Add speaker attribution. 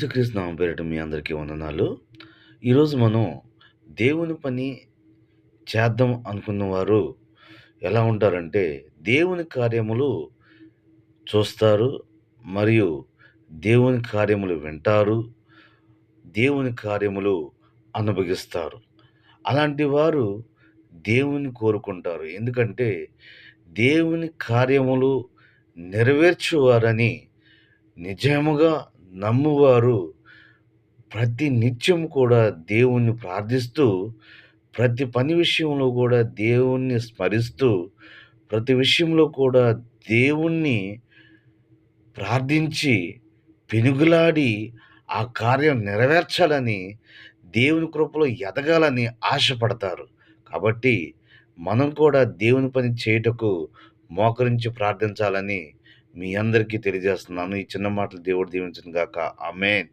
Speaker 1: యేసుక్రీస్తు నామం పేరిట మీ అందరికీ వందనాలు. ఈరోజు మనం దేవుని పని చేద్దాం అనుకున్న వారు ఎలా ఉంటారంటే, దేవుని కార్యములు చూస్తారు. మరియు దేవుని కార్యములు వింటారు. దేవుని కార్యములు అనుభవిస్తారు. అలాంటి వారు దేవుని కోరుకుంటారు. ఎందుకంటే, దేవుని కార్యములు నెరవేర్చువారని నిజముగా నమ్మువారు ప్రతి నిత్యం కూడా దేవుణ్ణి ప్రార్థిస్తూ, ప్రతి పని విషయంలో కూడా దేవుణ్ణి స్మరిస్తూ, ప్రతి విషయంలో కూడా దేవుణ్ణి ప్రార్థించి, పెనుగులాడి ఆ కార్యం నెరవేర్చాలని, దేవుని కృపలో ఎదగాలని ఆశపడతారు. కాబట్టి మనం కూడా దేవుని పని చేయుటకు మోకరించి ప్రార్థించాలని మీ అందరికీ తెలియజేస్తున్నాను. ఈ చిన్న మాటలు దేవుడు దీవించను గాక. ఆమెన్